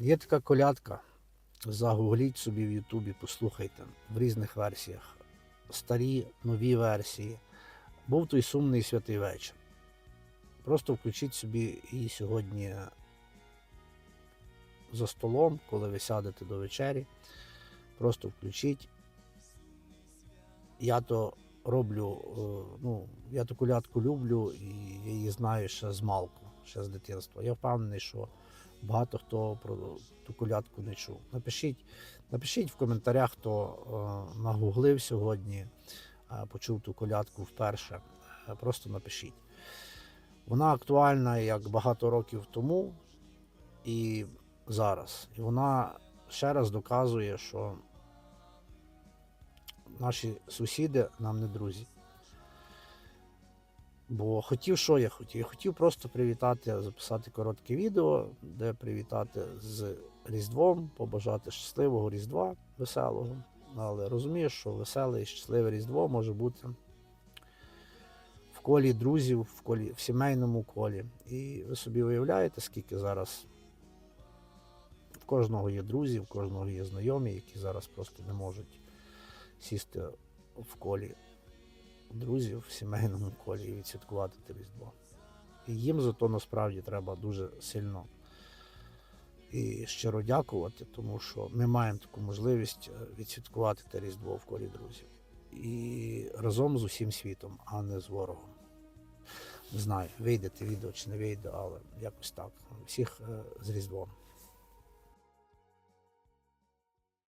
Є така колядка. Загугліть собі в Ютубі, послухайте в різних версіях. Старі, нові версії. Був той сумний святий вечір. Просто включіть собі і сьогодні за столом, коли ви сядете до вечері. Просто включіть. Я то роблю, е, ну, я ту колядку люблю і її знаю ще з малку, ще з дитинства. Я впевнений, що багато хто про ту колядку не чув. Напишіть, напишіть в коментарях, хто е, нагуглив сьогодні, е, почув ту колядку вперше. Е, Просто напишіть. Вона актуальна як багато років тому і зараз. І вона ще раз доказує, що наші сусіди нам не друзі. Бо хотів, що я хотів? Я хотів просто привітати, записати коротке відео, де привітати з Різдвом, побажати щасливого Різдва, веселого. Але розумієш, що веселе і щасливе Різдво може бути в колі друзів, в колі, в сімейному колі. І ви собі уявляєте, скільки зараз в кожного є друзі, в кожного є знайомі, які зараз просто не можуть сісти в колі друзів в сімейному колі і відсвяткувати те Різдво. І їм за то насправді треба дуже сильно і щиро дякувати, тому що ми маємо таку можливість е, відсвяткувати те Різдво в колі друзів. І разом з усім світом, а не з ворогом. Не знаю, вийде те відео чи не вийде, але якось так. Всіх е, з Різдвом.